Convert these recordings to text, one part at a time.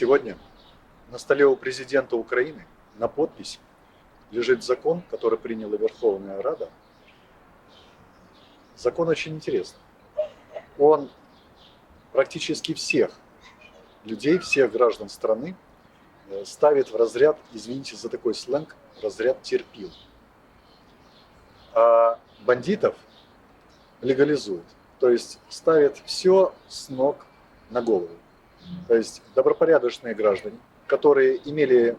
Сегодня на столе у президента Украины на подпись лежит закон, который приняла Верховная Рада. Закон очень интересный. Он практически всех людей, всех граждан страны э, ставит в разряд, извините за такой сленг, разряд терпил. А бандитов легализует. То есть ставит все с ног на голову. То есть добропорядочные граждане, которые имели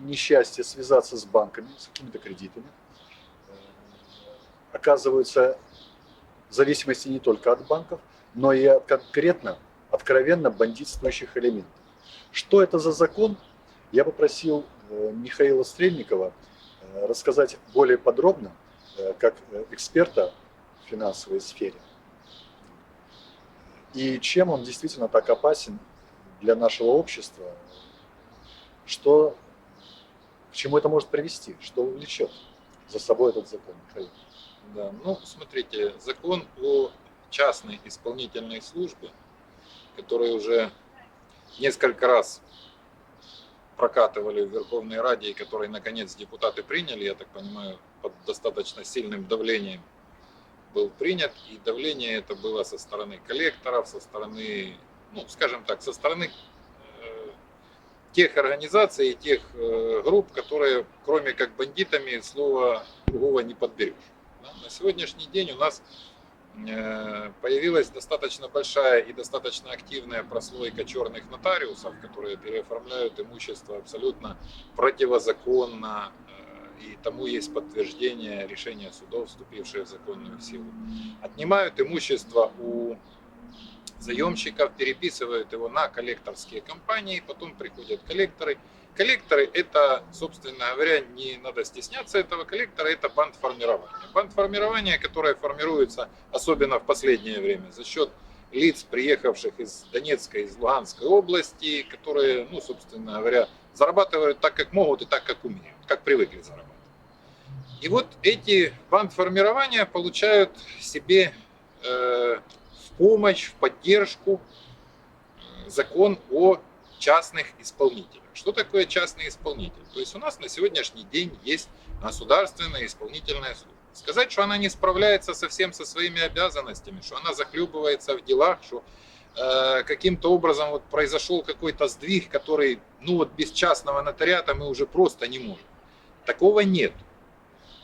несчастье связаться с банками, с какими-то кредитами, э, оказываются в зависимости не только от банков, но и от конкретно, откровенно бандитствующих элементов. Что это за закон? Я попросил э, Михаила Стрельникова э, рассказать более подробно, как эксперта в финансовой сфере. И чем он действительно так опасен для нашего общества, что, к чему это может привести, что увлечет за собой этот закон, Михаил? Да, ну, смотрите, закон о частной исполнительной службе, который уже несколько раз прокатывали в Верховной Раде и который, наконец, депутаты приняли, я так понимаю, под достаточно сильным давлением был принят. И давление это было со стороны коллекторов, со стороны ну, скажем так, со стороны э, тех организаций и тех э, групп, которые, кроме как бандитами, слова другого не подберешь. На сегодняшний день у нас э, появилась достаточно большая и достаточно активная прослойка черных нотариусов, которые переоформляют имущество абсолютно противозаконно, и тому есть подтверждение решения судов, вступившие в законную силу. Отнимают имущество у заемщиков, переписывают его на коллекторские компании, потом приходят коллекторы. Коллекторы это, собственно говоря, не надо стесняться этого коллектора, это бандформирование. Бандформирование, которое формируется особенно в последнее время за счет лиц, приехавших из Донецкой, из Луганской области, которые, ну, собственно говоря, зарабатывают так, как могут и так, как умеют, как привыкли зарабатывать. И вот эти бандформирования получают себе э, помощь, в поддержку закон о частных исполнителях. Что такое частный исполнитель? То есть у нас на сегодняшний день есть государственная исполнительная служба. Сказать, что она не справляется совсем со своими обязанностями, что она захлебывается в делах, что э, каким-то образом вот произошел какой-то сдвиг, который, ну вот без частного нотариата мы уже просто не можем. Такого нет.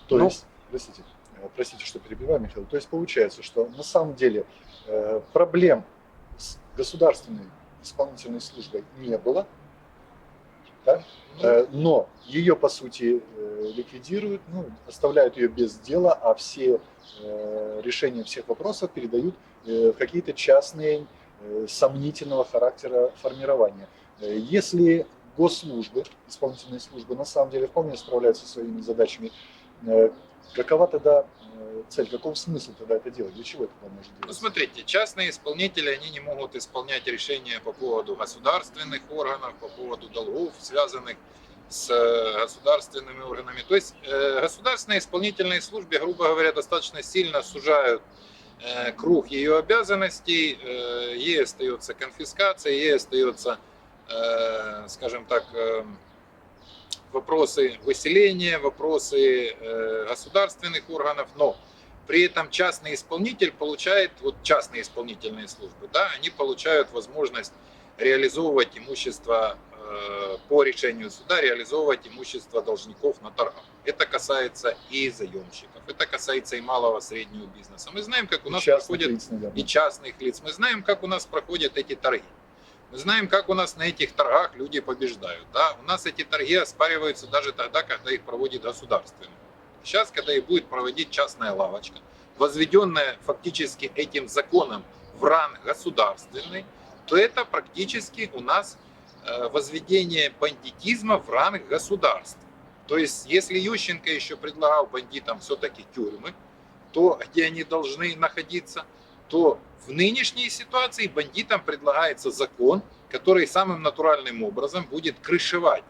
То Но... есть, простите, э, простите, что перебиваю, Михаил, то есть получается, что на самом деле Э, проблем с государственной исполнительной службой не было, да? Ну. Э, но ее, по сути, ликвидируют, ну, оставляют ее без дела, а все решения всех вопросов передают в какие-то частные сомнительного характера формирования. Если госслужбы, исполнительные службы на самом деле вполне справляются со своими задачами, какова тогда Э, цель, каков смысл тогда это делать? Для чего это может делать? Ну, смотрите, частные исполнители, они не могут исполнять решения по поводу государственных органов, по поводу долгов, связанных с э, государственными органами. То есть э, государственные исполнительные службы, грубо говоря, достаточно сильно сужают круг ее обязанностей, ей остается конфискация, ей остается, скажем так, вопросы выселения, вопросы э, государственных органов, но при этом частный исполнитель получает, вот частные исполнительные службы, да, они получают возможность реализовывать имущество э, по решению суда, реализовывать имущество должников на торгах. Это касается и заемщиков, это касается и малого среднего бизнеса. Мы знаем, как у нас проходят лиц, и частных лиц, мы знаем, как у нас проходят эти торги. Мы знаем, как у нас на этих торгах люди побеждают. Да? У нас эти торги оспариваются даже тогда, когда их проводит государственный. Сейчас, когда их будет проводить частная лавочка, возведенная фактически этим законом в ранг государственный, то это практически у нас э, возведение бандитизма в ранг государства. То есть, если Ющенко еще предлагал бандитам все-таки тюрьмы, то где они должны находиться – то в нынешней ситуации бандитам предлагается закон, который самым натуральным образом будет крышевать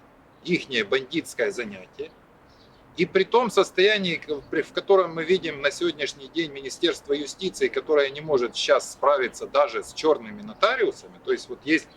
их бандитское занятие. И при том состоянии, в котором мы видим на сегодняшний день Министерство юстиции, которое не может сейчас справиться даже с черными нотариусами, то есть вот есть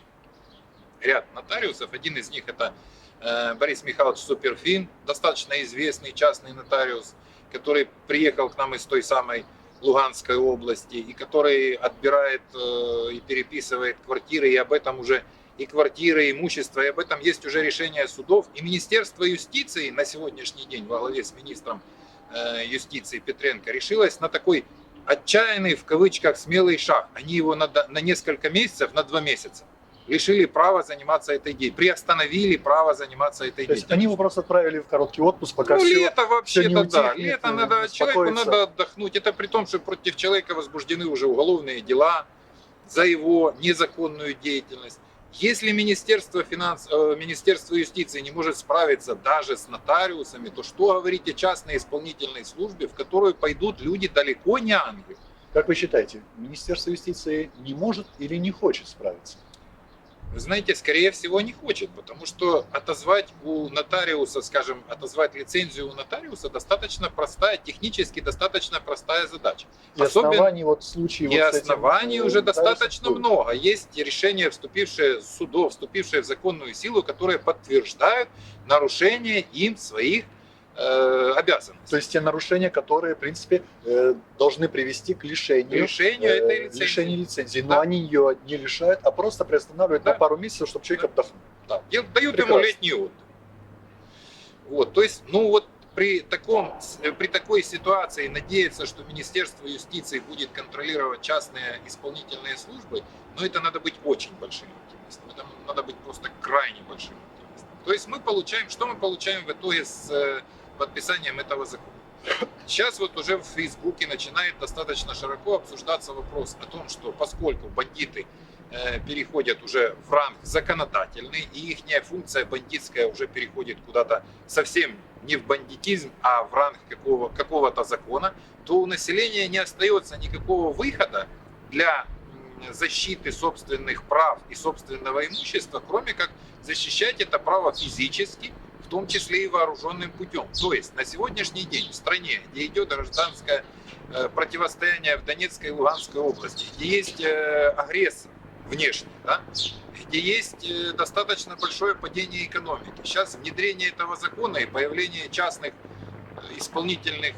ряд нотариусов. Один из них это э, Борис Михайлович Суперфин, достаточно известный частный нотариус, который приехал к нам из той самой Луганской области и который отбирает э, и переписывает квартиры, и об этом уже и квартиры, и имущество, и об этом есть уже решение судов. И Министерство юстиции на сегодняшний день во главе с министром э, юстиции Петренко решилось на такой отчаянный, в кавычках, смелый шаг. Они его на, на несколько месяцев, на два месяца лишили права заниматься этой деятельностью, приостановили право заниматься этой То есть деятельностью. они его просто отправили в короткий отпуск, пока ну, все... лето вообще-то, да. Лето э, надо, человеку надо отдохнуть. Это при том, что против человека возбуждены уже уголовные дела за его незаконную деятельность. Если Министерство, финанс, э, Министерство юстиции не может справиться даже с нотариусами, то что говорить о частной исполнительной службе, в которую пойдут люди далеко не ангелы? Как вы считаете, Министерство юстиции не может или не хочет справиться? Вы знаете, скорее всего, не хочет, потому что отозвать у нотариуса, скажем, отозвать лицензию у нотариуса достаточно простая, технически достаточно простая задача. И Особенно- оснований вот в случае И вот с этим, оснований э, уже достаточно будет. много. Есть решения, вступившие судов, вступившие в законную силу, которые подтверждают нарушение им своих э, обязанностей. То есть те нарушения, которые, в принципе, э, должны привести к лишению, решению э, этой лицензии. лишению лицензии. Но Да. они ее не лишают, а просто приостанавливают Да. на пару месяцев, чтобы человек Да. отдохнул. Да, дают ему Прекрасно. летний отдых. Вот, то есть, ну вот при, таком, э, при такой ситуации надеяться, что Министерство юстиции будет контролировать частные исполнительные службы, но это надо быть очень большим оптимистом. Это надо быть просто крайне большим оптимистом. То есть мы получаем, что мы получаем в итоге с подписанием этого закона? Сейчас вот уже в Фейсбуке начинает достаточно широко обсуждаться вопрос о том, что поскольку бандиты э, переходят уже в ранг законодательный, и их функция бандитская уже переходит куда-то совсем не в бандитизм, а в ранг какого, какого-то закона, то у населения не остается никакого выхода для защиты собственных прав и собственного имущества, кроме как защищать это право физически, в том числе и вооруженным путем. То есть на сегодняшний день в стране, где идет гражданское э, противостояние в Донецкой и Луганской области, где есть э, агрессор внешний, да, где есть э, достаточно большое падение экономики. Сейчас внедрение этого закона и появление частных исполнительных,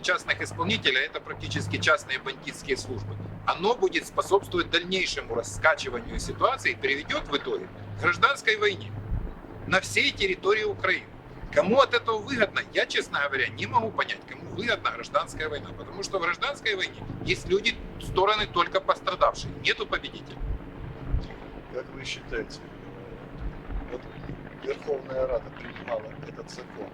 частных исполнителей, а это практически частные бандитские службы, оно будет способствовать дальнейшему раскачиванию ситуации и приведет в итоге к гражданской войне на всей территории Украины. Кому от этого выгодно, я, честно говоря, не могу понять, кому выгодна гражданская война. Потому что в гражданской войне есть люди, стороны только пострадавшие, нету победителей. Как вы считаете, вот Верховная Рада принимала этот закон?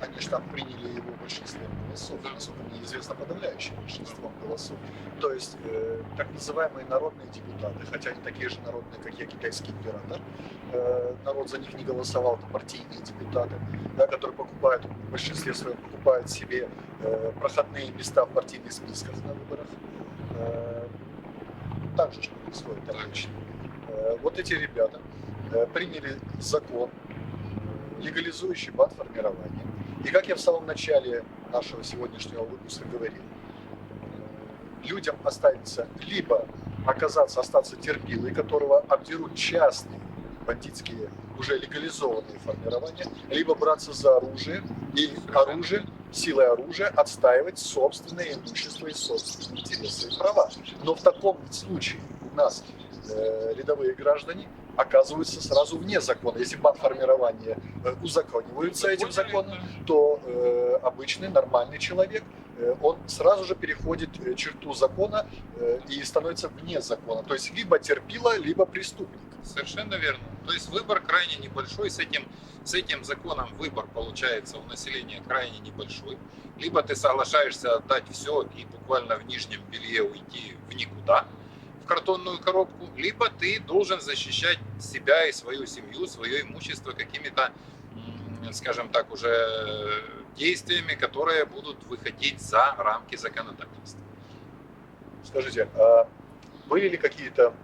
Они же там приняли его большинством голосов, насколько мне известно, подавляющим большинством голосов. То есть э, так называемые народные депутаты, хотя они такие же народные, как я, китайский император, э, народ за них не голосовал, это партийные депутаты, да, которые покупают, в большинстве своем покупают себе э, проходные места в партийных списках на выборах. Э, так же, что происходит обычно. Э, вот эти ребята э, приняли закон, э, легализующий бандформирование. И как я в самом начале нашего сегодняшнего выпуска говорил, людям останется либо оказаться, остаться терпилой, которого обдерут частные бандитские уже легализованные формирования, либо браться за оружие и оружие, силой оружия отстаивать собственное имущество и собственные интересы и права. Но в таком случае у нас э, рядовые граждане оказываются сразу вне закона. Если бандформирование э, узаконивается этим законом, то э, обычный нормальный человек, э, он сразу же переходит э, черту закона и становится вне закона. То есть либо терпила, либо преступник. Совершенно верно. То есть выбор крайне небольшой. С этим, с этим законом выбор получается у населения крайне небольшой. Либо ты соглашаешься отдать все и буквально в нижнем белье уйти в никуда, картонную коробку, либо ты должен защищать себя и свою семью, свое имущество какими-то, скажем так, уже действиями, которые будут выходить за рамки законодательства. Скажите, а были ли какие-то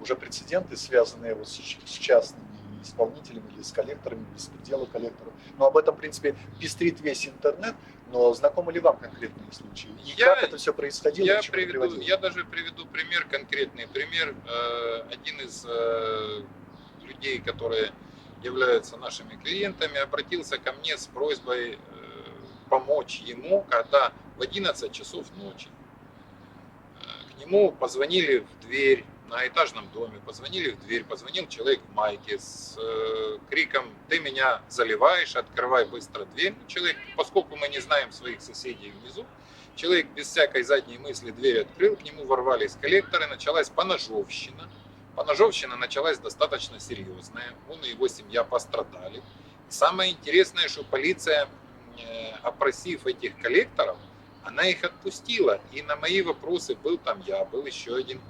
уже прецеденты, связанные вот с, частными исполнителями, или с коллекторами, беспредела коллекторов. Но об этом, в принципе, пестрит весь интернет. Но знакомы ли вам конкретные случаи? И Я- как это все происходило? Я приведу, я даже приведу пример, конкретный пример. Э, Один из э, людей, которые являются нашими клиентами, обратился ко мне с просьбой э, помочь ему, когда в 11 часов ночи э, к нему позвонили в дверь на этажном доме, позвонили в дверь, позвонил человек в майке с э, криком «Ты меня заливаешь, открывай быстро дверь». Ну, Человек, поскольку мы не знаем своих соседей внизу, Человек без всякой задней мысли дверь открыл, к нему ворвались коллекторы, началась поножовщина. Поножовщина началась достаточно серьезная, он и его семья пострадали. Самое интересное, что полиция, э, опросив этих коллекторов, она их отпустила. И на мои вопросы был там я, был еще один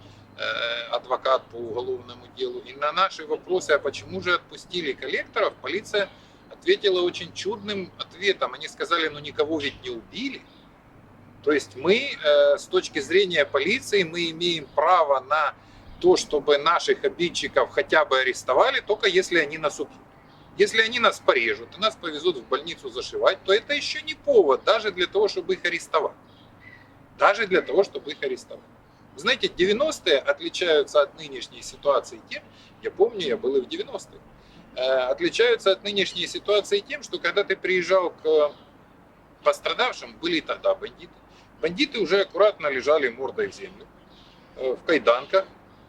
адвокат по уголовному делу. И на наши вопросы, а почему же отпустили коллекторов, полиция ответила очень чудным ответом. Они сказали, ну никого ведь не убили. То есть мы, э, с точки зрения полиции, мы имеем право на то, чтобы наших обидчиков хотя бы арестовали, только если они нас убьют. Если они нас порежут и нас повезут в больницу зашивать, то это еще не повод даже для того, чтобы их арестовать. Даже для того, чтобы их арестовать. Знаете, 90-е отличаются от нынешней ситуации тем, я помню, я был и в 90-е, э, отличаются от нынешней ситуации тем, что когда ты приезжал к пострадавшим, были тогда бандиты. Бандиты уже аккуратно лежали мордой в землю, э, в кайданках.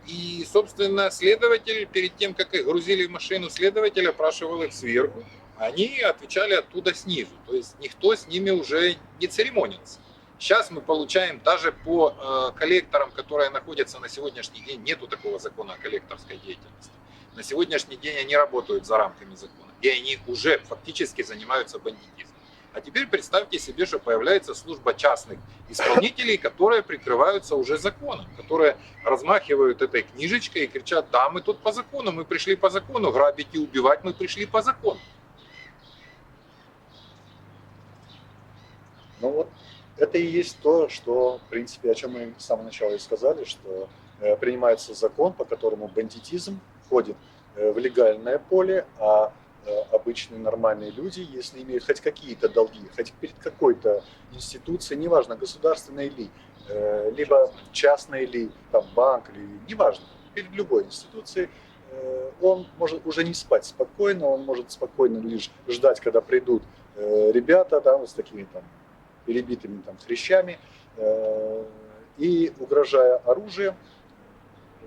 И, собственно, следователь, перед тем, как их грузили в машину, следователь опрашивал их сверху. Они отвечали оттуда снизу. То есть никто с ними уже не церемонился. Сейчас мы получаем даже по э, коллекторам, которые находятся на сегодняшний день, нету такого закона о коллекторской деятельности. На сегодняшний день они работают за рамками закона. И они уже фактически занимаются бандитизмом. А теперь представьте себе, что появляется служба частных исполнителей, которые прикрываются уже законом, которые размахивают этой книжечкой и кричат, да, мы тут по закону, мы пришли по закону, грабить и убивать мы пришли по закону. Ну вот, это и есть то, что, в принципе, о чем мы с самого начала и сказали, что э, принимается закон, по которому бандитизм входит э, в легальное поле, а э, обычные нормальные люди, если имеют хоть какие-то долги, хоть перед какой-то институцией, неважно, государственной ли, либо частной ли, там, банк или, неважно, перед любой институцией, он может уже не спать спокойно, он может спокойно лишь ждать, когда придут ребята, вот с такими там перебитыми там хрящами э, и, угрожая оружием,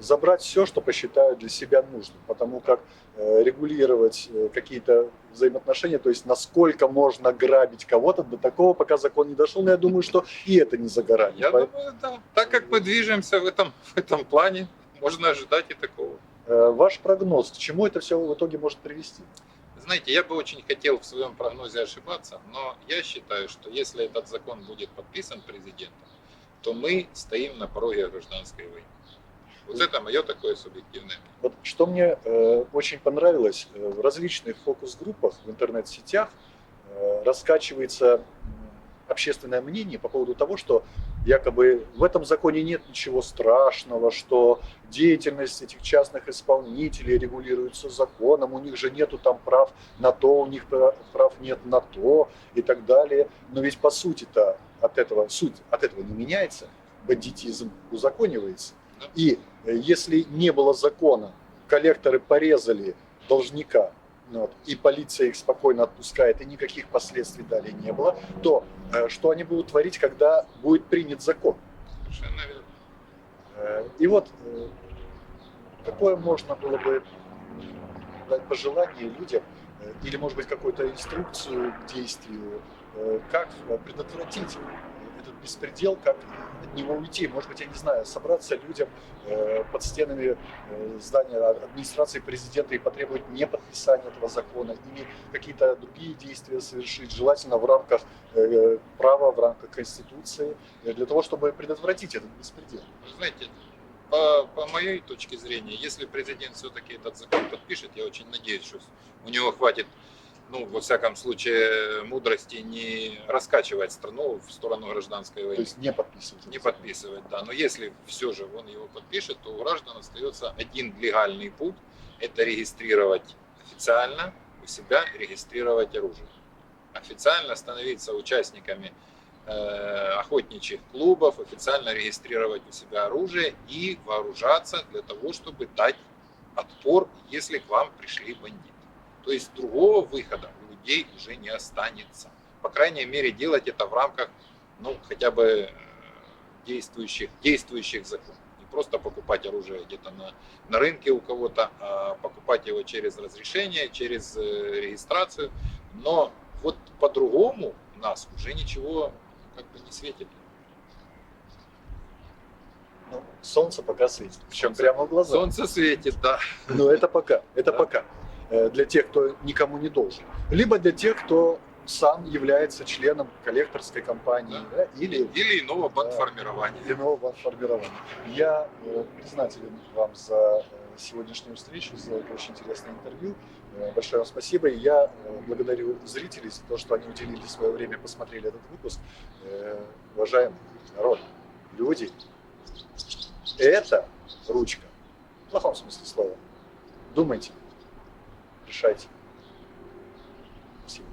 забрать все, что посчитают для себя нужным, потому как э, регулировать э, какие-то взаимоотношения, то есть насколько можно грабить кого-то, до такого пока закон не дошел, но я думаю, что и это не за горами. Я Поэтому, думаю, да. Так как мы движемся в этом, в этом плане, можно ожидать и такого. ваш прогноз, к чему это все в итоге может привести? Знаете, я бы очень хотел в своем прогнозе ошибаться, но я считаю, что если этот закон будет подписан президентом, то мы стоим на пороге гражданской войны. Вот это мое такое субъективное. Вот что мне э, очень понравилось, э, в различных фокус-группах в интернет-сетях э, раскачивается общественное мнение по поводу того, что якобы в этом законе нет ничего страшного, что деятельность этих частных исполнителей регулируется законом, у них же нету там прав на то, у них пра- прав нет на то и так далее. Но ведь по сути-то от этого, суть от этого не меняется, бандитизм узаконивается. И э, если не было закона, коллекторы порезали должника, вот, и полиция их спокойно отпускает, и никаких последствий далее не было, то э, что они будут творить, когда будет принят закон? Совершенно верно. Э, И вот э, какое можно было бы дать пожелание людям, э, или, может быть, какую-то инструкцию к действию, э, как э, предотвратить беспредел, как от него уйти. Может быть, я не знаю, собраться людям э, под стенами э, здания администрации президента и потребовать не подписания этого закона, или какие-то другие действия совершить, желательно в рамках э, права, в рамках Конституции, э, для того, чтобы предотвратить этот беспредел. Вы знаете, по, по моей точке зрения, если президент все-таки этот закон подпишет, я очень надеюсь, что у него хватит, ну, во всяком случае, мудрости не раскачивать страну в сторону гражданской То войны. есть не подписывать. Не подписывать, да. Но если все же он его подпишет, то у граждан остается один легальный путь – это регистрировать официально у себя регистрировать оружие. Официально становиться участниками э, охотничьих клубов, официально регистрировать у себя оружие и вооружаться для того, чтобы дать отпор, если к вам пришли бандиты. То есть другого выхода у людей уже не останется. По крайней мере, делать это в рамках ну, хотя бы э, действующих, действующих законов. Не просто покупать оружие где-то на, на рынке у кого-то, а покупать его через разрешение, через э, регистрацию. Но вот по-другому у нас уже ничего как бы не светит. Ну, солнце пока светит. Причем Солнце- прямо в глаза. Солнце светит, да. Но это пока. Это Да. пока. Э, Для тех, кто никому не должен. Либо для тех, кто сам является членом коллекторской компании да, или Или иного бандформирования. иного формирования. Я э, признателен вам за э, сегодняшнюю встречу, за это очень интересное интервью. Э, Большое вам спасибо. И я э, благодарю зрителей за то, что они уделили свое время, посмотрели этот выпуск. Э, Уважаемый народ, люди, это ручка. В плохом смысле слова. Думайте, решайте. Спасибо.